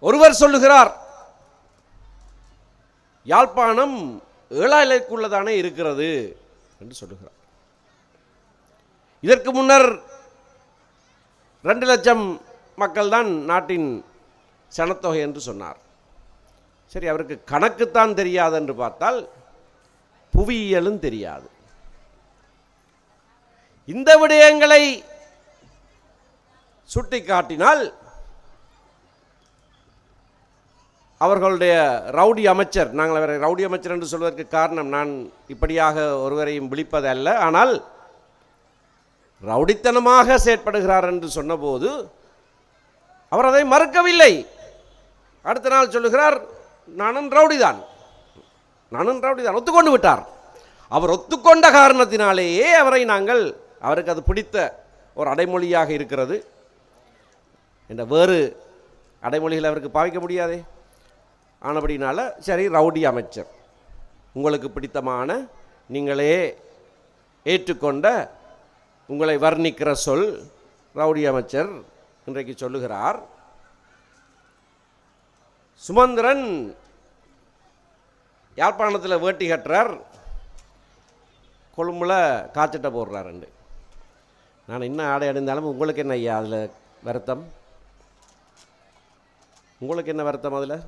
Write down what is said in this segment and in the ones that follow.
ஒருவர் சொல்லுகிறார் யாழ்ப்பாணம் ஏழாயிரக்குள்ளதானே இருக்கிறது? என்று சொல்லுகிறார். இதற்கு முன்னர் ரெண்டு லட்சம் மக்கள் தான் நாட்டின் சனத்தொகை என்று சொன்னார். சரி அவருக்கு கணக்குத்தான் தெரியாது என்று பார்த்தால் புவியியலும் தெரியாது. இந்த விடயங்களை சுட்டிக்காட்டினால் அவர்களுடைய ரவுடி அமைச்சர் நாங்கள் அவரை ரவுடி அமைச்சர் என்று சொல்வதற்கு காரணம் நான் இப்படியாக ஒருவரையும் விழிப்பதல்ல ஆனால் ரவுடித்தனமாக செயற்படுகிறார் என்று சொன்னபோது அவர் அதை மறுக்கவில்லை. அடுத்த நாள் சொல்லுகிறார் நானும் ரவுடிதான். நானும் ரவுடிதான். ஒத்துக்கொண்டு விட்டார். அவர் ஒத்துக்கொண்ட காரணத்தினாலேயே அவரை நாங்கள் அவருக்கு அது பிடித்த ஒரு அடைமொழியாக இருக்கிறது. என்ற வேறு அடைமொழிகள் அவருக்கு பாவிக்க முடியாதே. ஆனபடினால சரி ரவுடி அமைச்சர். உங்களுக்கு பிடித்தமான நீங்களே ஏற்றுக்கொண்ட உங்களை வர்ணிக்கிற சொல் ரவுடி அமைச்சர் இன்றைக்கு சொல்லுகிறார். சுமந்திரன் யாழ்ப்பாணத்தில் வேட்டி கட்டுறார். கொழும்புல காய்ச்சிட்ட போடுறார் ரெண்டு. நான் என்ன ஆடை அடைந்தாலும் உங்களுக்கு என்ன ஐயா அதில் வருத்தம்? உங்களுக்கு என்ன வருத்தம் அதில்?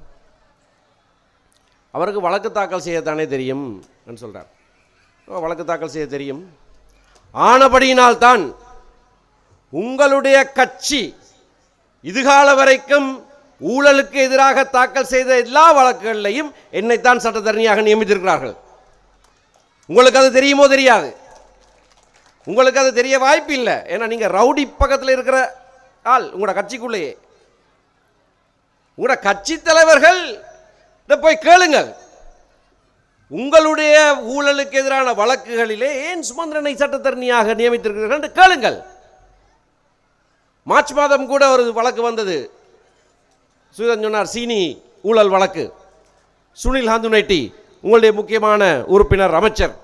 அவருக்கு வழக்கு தாக்கல் செய்யத்தானே தெரியும் சொல்கிறார் ஓ, வழக்கு தாக்கல் செய்ய தெரியும். ஆனபடியினால்தான் உங்களுடைய கட்சி இதுகால வரைக்கும் ஊழலுக்கு எதிராக தாக்கல் செய்த எல்லா வழக்குகளையும் என்னைத்தான் சட்டத்தரணியாக நியமித்திருக்கிறார்கள். உங்களுக்கு அது தெரியுமோ தெரியாது. உங்களுக்கு அது தெரிய வாய்ப்பு இல்லை. ஏன்னா நீங்கள் ரவுடி பக்கத்தில் இருக்கிற ஆள் உங்களோட கட்சிக்குள்ளேயே. உங்களோட கட்சி தலைவர்கள் இதை போய் கேளுங்கள். உங்களுடைய ஊழலுக்கு எதிரான வழக்குகளிலே ஏன் சுமந்திரனை சட்டத்தரணியாக நியமித்திருக்கிறீர்கள் என்று கேளுங்கள். மார்ச் மாதம் கூட ஒரு வழக்கு வந்தது. சுதன் சொன்னார் சீனி ஊழல் வழக்கு. சுனில் ஹாந்துனைட்டி உங்களுடைய முக்கியமான உறுப்பினர் அமைச்சர்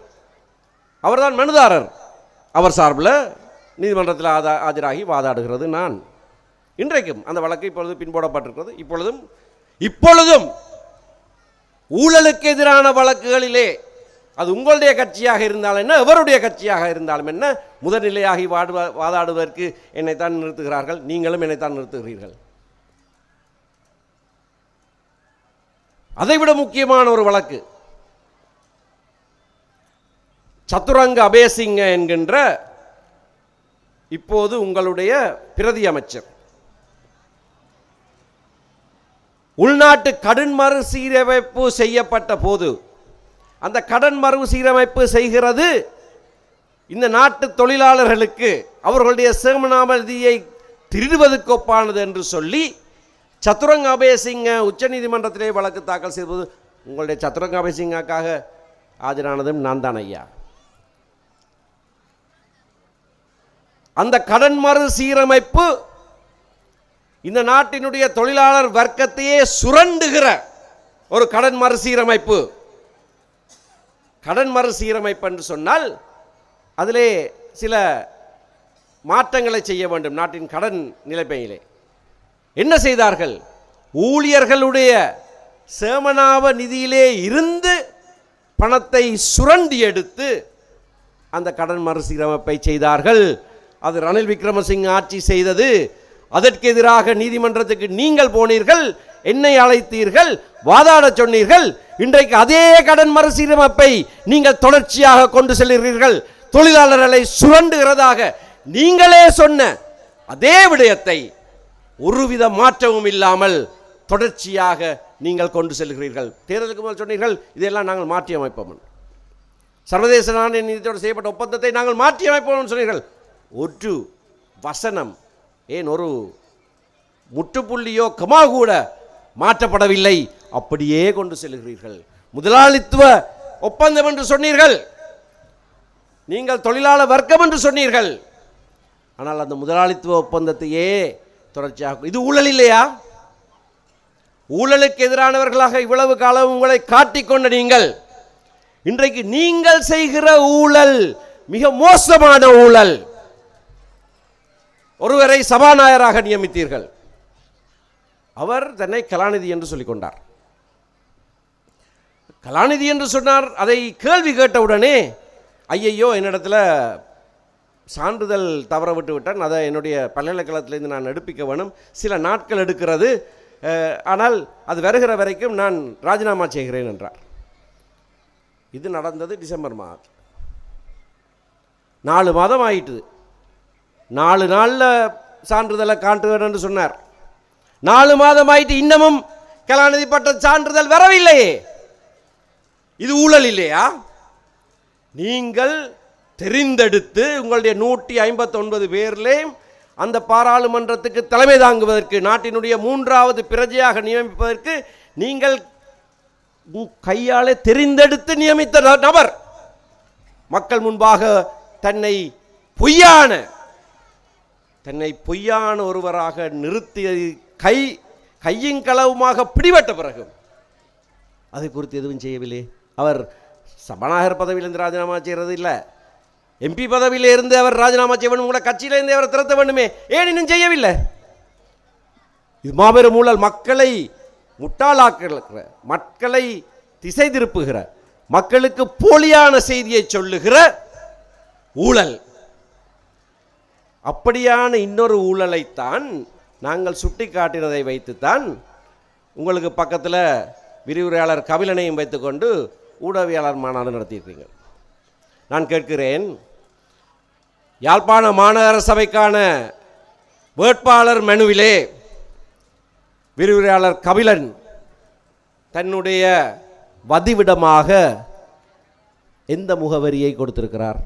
அவர்தான் மனுதாரர். அவர் சார்பில் நீதிமன்றத்தில் ஆதா ஆஜராகி வாதாடுகிறது நான். இன்றைக்கும் அந்த வழக்கு இப்பொழுது பின்போடப்பட்டிருக்கிறது. இப்பொழுதும் இப்பொழுதும் ஊழலுக்கு எதிரான வழக்குகளிலே அது உங்களுடைய கட்சியாக இருந்தாலும் என்ன எவருடைய கட்சியாக இருந்தாலும் என்ன முதல்நிலையாகி வாடுவ வாதாடுவதற்கு என்னைத்தான் நிறுத்துகிறார்கள் நீங்களும் என்னைத்தான் நிறுத்துகிறீர்கள். அதைவிட முக்கியமான ஒரு வழக்கு சத்துரங்க அபேசிங்க என்கின்ற இப்போது உங்களுடைய பிரதி அமைச்சர். உள்நாட்டு கடன் மறு சீரமைப்பு செய்யப்பட்ட போது அந்த கடன் மறு சீரமைப்பு செய்கிறது இந்த நாட்டு தொழிலாளர்களுக்கு அவர்களுடைய சேமநாமதியை திருடுவதற்கு ஒப்பானது என்று சொல்லி சத்துரங்க அபேசிங்க உச்சநீதிமன்றத்திலே வழக்கு தாக்கல் செய்வது உங்களுடைய சத்துரங்க அபயசிங்காக்காக ஆஜரானதும் நான் தான் ஐயா. அந்த கடன் மறு சீரமைப்பு இந்த நாட்டினுடைய தொழிலாளர் வர்க்கத்தையே சுரண்டுகிற ஒரு கடன் மறுசீரமைப்பு கடன் மறுசீரமைப்பு என்று சொன்னால் அதிலே சில மாற்றங்களை செய்ய வேண்டும் நாட்டின் கடன் நிலைமையிலே. என்ன செய்தார்கள்? ஊழியர்களுடைய சேமனாவ நிதியிலே இருந்து பணத்தை சுரண்டி எடுத்து அந்த கடன் மறுசீரமைப்பை செய்தார்கள். அது ரணில் விக்ரமசிங் ஆட்சி செய்தது. அதற்கு எதிராக நீதிமன்றத்துக்கு நீங்கள் போனீர்கள் என்னை அழைத்தீர்கள் வாதாடச் சொன்னீர்கள் இன்றைக்கு அதே கடன் மறுசீரமைப்பை நீங்கள் தொடர்ச்சியாக கொண்டு செல்கிறீர்கள். தொழிலாளர்களை சுரண்டுகிறதாக நீங்களே சொன்ன அதே விடயத்தை ஒருவித மாற்றமும் இல்லாமல் தொடர்ச்சியாக நீங்கள் கொண்டு செல்கிறீர்கள். தேர்தலுக்கு முதல் சொன்னீர்கள் இதெல்லாம் நாங்கள் மாற்றி அமைப்போம் சர்வதேச நாணய நிதியத்தோடு செய்யப்பட்ட ஒப்பந்தத்தை நாங்கள் மாற்றி அமைப்போம் சொன்னீர்கள். ஒற்று வசனம் ஏன் ஒரு முற்றுப்புள்ளியோ கமா கூட மாற்றப்படவில்லை? அப்படியே கொண்டு செல்கிறீர்கள். முதலாளித்துவ ஒப்பந்தம் என்று சொன்னீர்கள். நீங்கள் தொழிலாளர் வர்க்கம் என்று சொன்னீர்கள். ஆனால் அந்த முதலாளித்துவ ஒப்பந்தத்தையே தொடர்ச்சியாக இது ஊழல் இல்லையா? ஊழலுக்கு எதிரானவர்களாக இவ்வளவு காலம் உங்களை காட்டிக்கொண்ட நீங்கள் இன்றைக்கு நீங்கள் செய்கிற ஊழல் மிக மோசமான ஊழல். ஒருவரை சபாநாயகராக நியமித்தீர்கள். அவர் தன்னை கலாநிதி என்று சொல்லிக்கொண்டார். கலாநிதி என்று சொன்னார் அதை கேள்வி கேட்டவுடனே ஐயையோ என்னிடத்துல சான்றிதழ் தவற விட்டு விட்டேன் அதை என்னுடைய பல்கலைக்கழகத்திலேருந்து நான் எடுப்பிக்க வேணும் சில நாட்கள் எடுக்கிறது ஆனால் அது வருகிற வரைக்கும் நான் ராஜினாமா செய்கிறேன் என்றார். இது நடந்தது டிசம்பர் மாதம். நாலு மாதம் ஆயிட்டுது. நாலு நாளில் சான்றிதழை காட்டு என்று சொன்னார். நாலு மாதம் ஆயிட்டு இன்னமும் கலாநிதி பட்ட சான்றிதழ் வரவில்லையே. இது ஊழல் இல்லையா? நீங்கள் தெரிந்தெடுத்து உங்களுடைய நூற்றி ஐம்பத்தொன்பது பேர்லேயும் அந்த பாராளுமன்றத்துக்கு தலைமை தாங்குவதற்கு நாட்டினுடைய மூன்றாவது பிரஜையாக நியமிப்பதற்கு நீங்கள் கையாலே தெரிந்தெடுத்து நியமித்த நபர். மக்கள் முன்பாக தன்னை பொய்யான தன்னை பொய்யான ஒருவராக நிறுத்தி கை கையும் களவுமாக பிடிபட்ட பிறகு அது குறித்து எதுவும் செய்யவில்லை. அவர் சபாநாயகர் பதவியிலிருந்து ராஜினாமா செய்கிறது இல்லை. எம்பி பதவியிலிருந்து அவர் ராஜினாமா செய்ய வேண்டும் கூட கட்சியிலிருந்து அவர் திறத்த வேண்டுமே ஏன் இன்னும் செய்யவில்லை. இது மாபெரும் ஊழல். மக்களை முட்டாளாக்கிற மக்களை திசை திருப்புகிற மக்களுக்கு போலியான செய்தியை சொல்லுகிற ஊழல். அப்படியான இன்னொரு ஊழலைத்தான் நாங்கள் சுட்டி காட்டினதை வைத்துத்தான் உங்களுக்கு பக்கத்தில் விரிவுரையாளர் கபிலனையும் வைத்துக்கொண்டு ஊடகவியலாளர் மாநாடு நடத்தியிருக்கீங்க நான் கேட்கிறேன் யாழ்ப்பாண மாநகர சபைக்கான வேட்பாளர் மனுவிலே விரிவுரையாளர் கபிலன் தன்னுடைய வதிவிடமாக எந்த முகவரியை கொடுத்திருக்கிறார்?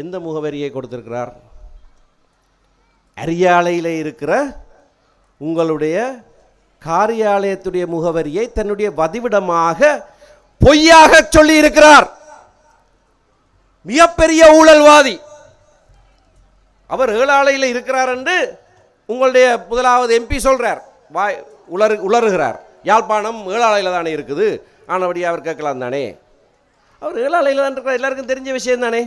எந்த முகவரியை கொடுத்திருக்கிறார்? அரியாலையில் இருக்கிற உங்களுடைய காரியாலயத்துடைய முகவரியை தன்னுடைய வதிவிடமாக பொய்யாக சொல்லி இருக்கிறார் மிகப்பெரிய ஊழல்வாதி. அவர் ஏழாலையில் இருக்கிறார் என்று உங்களுடைய முதலாவது எம்பி சொல்றார். வாய் உலரு உலருகிறார் யாழ்ப்பாணம் ஏழாலையில் தானே இருக்குது. ஆனபடி அவர் கேட்கலாம் தானே. அவர் ஏழாலையில் தான் இருக்கிறார். எல்லாருக்கும் தெரிஞ்ச விஷயம் தானே.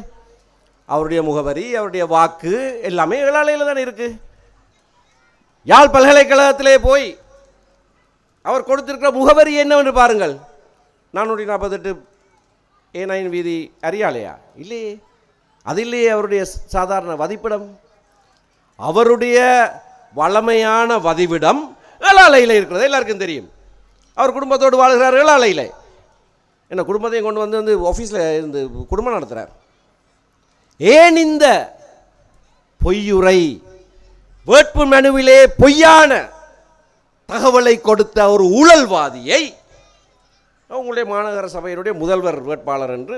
அவருடைய முகவரி அவருடைய வாக்கு எல்லாமே ஏழாலையில் தானே இருக்குது யாழ் பல்கலைக்கழகத்திலே போய் அவர் கொடுத்திருக்கிற முகவரி என்னவென்று பாருங்கள். நானூற்றி நாற்பத்தெட்டு ஏ நைன் வீதி அறியாலையா இல்லையே. அது இல்லையே அவருடைய சாதாரண வதிப்பிடம். அவருடைய வளமையான வதிவிடம் ஏழாலையில் இருக்கிறது. எல்லாருக்கும் தெரியும். அவர் குடும்பத்தோடு வாழ்கிறார் ஏழாலையில் என்ன குடும்பத்தையும் கொண்டு வந்து வந்து ஆஃபீஸில் இருந்து குடும்பம் நடத்துகிறார் ஏன் இந்த பொய்யுரை? வேட்பு மனுவிலே பொய்யான தகவலை கொடுத்த ஒரு ஊழல்வாதியை உங்களுடைய மாநகர சபையினுடைய முதல்வர் வேட்பாளர் என்று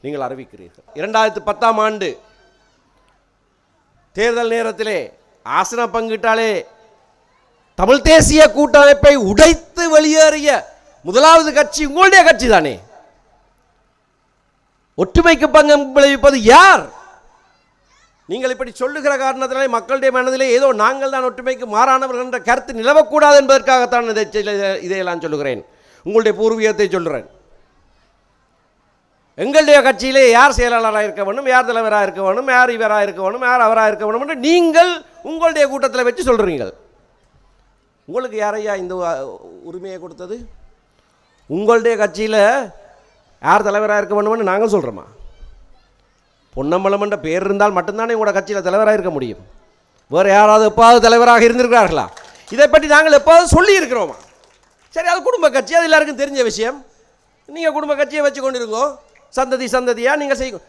நீங்கள் அறிவிக்கிறீர்கள். இரண்டாயிரத்து பத்தாம் ஆண்டு தேர்தல் நேரத்திலே ஆசன பங்கிட்டாலே தமிழ் தேசிய கூட்டமைப்பை உடைத்து வெளியேறிய முதலாவது கட்சி உங்களுடைய கட்சி தானே? ஒற்றுமைக்கு பங்கம் விளைவிப்பது யார்? நீங்கள் இப்படி சொல்லுகிற காரணத்தினாலே மக்களுடைய மனதிலே ஏதோ நாங்கள் தான் ஒற்றுமைக்கு மாறானவர்கள் என்ற கருத்து நிலவக்கூடாது என்பதற்காகத்தான் இதை இதையெல்லாம் சொல்லுகிறேன். உங்களுடைய பூர்வீகத்தை சொல்கிறேன் எங்களுடைய கட்சியிலே யார் செயலாளராக இருக்க வேண்டும் யார் தலைவராக இருக்க வேண்டும் யார் இவராக இருக்க வேண்டும் யார் அவராக இருக்க வேண்டும் என்று நீங்கள் உங்களுடைய கூட்டத்தில் வச்சு சொல்கிறீங்கள் உங்களுக்கு யாரையா இந்த உரிமையை கொடுத்தது? உங்களுடைய கட்சியில் யார் தலைவராக இருக்க வேண்டும்னு நாங்கள் சொல்கிறோமா பொன்னம்பலம் என்ற பேர் இருந்தால் மட்டும்தானே உங்களோட கட்சியில் தலைவராக இருக்க முடியும். வேறு யாராவது எப்பாவது தலைவராக இருந்திருக்கிறார்களா? இதை பற்றி நாங்கள் எப்பாவது சொல்லியிருக்கிறோமா? சரி அது குடும்ப கட்சி அது எல்லாருக்கும் தெரிஞ்ச விஷயம். நீங்கள் குடும்ப கட்சியை வச்சு கொண்டிருங்கோ. சந்ததி சந்ததியாக நீங்கள் செய்யும்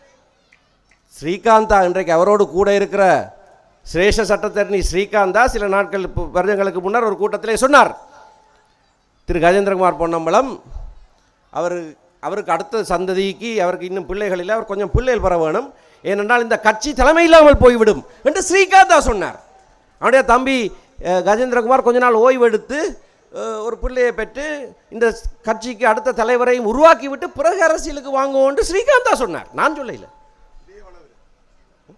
ஸ்ரீகாந்தா இன்றைக்கு அவரோடு கூட இருக்கிற சிரேஷ சட்டத்தரணி ஸ்ரீகாந்தா சில நாட்கள் வருடங்களுக்கு முன்னர் ஒரு கூட்டத்திலே சொன்னார். திரு. கஜேந்திரகுமார் பொன்னம்பலம் அவர் அவருக்கு அடுத்த சந்ததிக்கு அவருக்கு இன்னும் பிள்ளைகள் இல்லை அவர் கொஞ்சம் பிள்ளைகள் பெற வேணும். ஏனென்றால் இந்த கட்சி தலைமை இல்லாமல் போய்விடும் என்று ஸ்ரீகாந்தா சொன்னார். அவனுடைய தம்பி கஜேந்திரகுமார் கொஞ்ச நாள் ஓய்வு எடுத்து ஒரு பிள்ளையை பெற்று இந்த கட்சிக்கு அடுத்த தலைவரையும் உருவாக்கி விட்டு பிறகு அரசியலுக்கு வாங்குவோம் ஸ்ரீகாந்தா சொன்னார். நான் சொல்லல.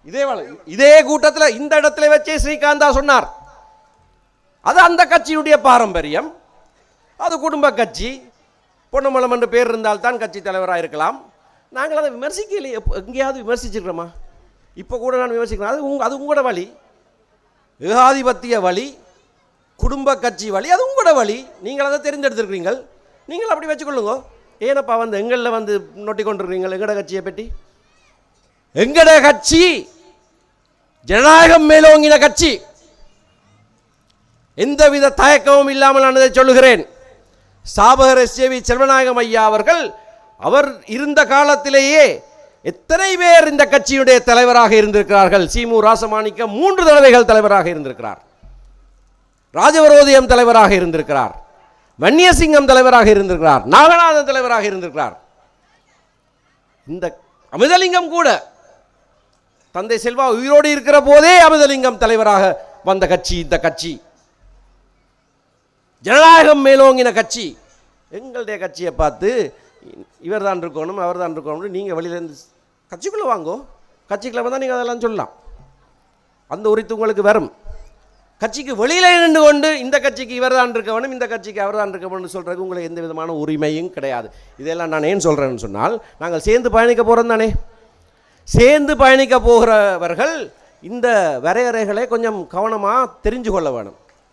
இதே வள- இதே கூட்டத்தில் இந்த இடத்துல வச்சே ஸ்ரீகாந்தா சொன்னார். அது அந்த கட்சியுடைய பாரம்பரியம். அது குடும்ப கட்சி. பொன்னமலம் என்று பேர் இருந்தால் தான் கட்சி தலைவராக இருக்கலாம். நாங்கள் அதை விமர்சிக்கலையே. எப்போ எங்கேயாவது விமர்சிச்சிருக்கிறோமா? இப்போ கூட நான் விமர்சிக்கிறேன். அது உங்க அது உங்களோட வழி. ஏகாதிபத்திய வழி குடும்ப கட்சி வழி அது உங்களோட வழி. நீங்கள் அதை தெரிந்தெடுத்திருக்கிறீங்கள் நீங்கள் அப்படி வச்சுக்கொள்ளுங்க. ஏனப்பா வந்து எங்களில் வந்து நொட்டி கொண்டிருக்கிறீங்கள்? எங்கட கட்சியை பற்றி? எங்கட கட்சி? ஜனநாயகம் மேலோங்கின கட்சி. எந்தவித தயக்கமும் இல்லாமல் நான் இதை சொல்லுகிறேன். சாபகர் எஸ்ஜேவி செல்வநாயகம் ஐயா அவர்கள் அவர் இருந்த காலத்திலேயே எத்தனை பேர் இந்த கட்சியுடைய தலைவராக இருந்திருக்கிறார்கள்? சீமு ராசமாணிக்க மூன்று தடவைகள் தலைவராக இருந்திருக்கிறார். ராஜவரோதயம் தலைவராக இருந்திருக்கிறார். வன்னியசிங்கம் தலைவராக இருந்திருக்கிறார். நாகநாதன் தலைவராக இருந்திருக்கிறார். இந்த அமிர்தலிங்கம் கூட தந்தை செல்வா உயிரோடு இருக்கிற போதே அமிர்தலிங்கம் தலைவராக வந்த கட்சி இந்த கட்சி. ஜனநாயகம் மேலோங்கின கட்சி. எங்களுடைய கட்சியை பார்த்து இவர் தான் இருக்கணும் அவர் தான் இருக்கணும்னு நீங்கள் வெளியிலேருந்து கட்சிக்குள்ளே வாங்கோ. கட்சிக்குள்ளே வந்தால் நீங்கள் அதெல்லாம் சொல்லலாம். அந்த உரித்து உங்களுக்கு வரும். கட்சிக்கு வெளியில் நின்று கொண்டு இந்த கட்சிக்கு இவர் தான் இருக்க வேணும் இந்த கட்சிக்கு அவர் தான் இருக்க வேணும்னு சொல்கிறதுக்கு உங்களுக்கு எந்த விதமான உரிமையும் கிடையாது. இதெல்லாம் நான் ஏன் சொல்கிறேன்னு சொன்னால் நாங்கள் சேர்ந்து பயணிக்க போகிறோம் தானே. சேர்ந்து பயணிக்க போகிறவர்கள் இந்த வரையறைகளை கொஞ்சம் கவனமாக தெரிஞ்சு கொள்ள வேணும்.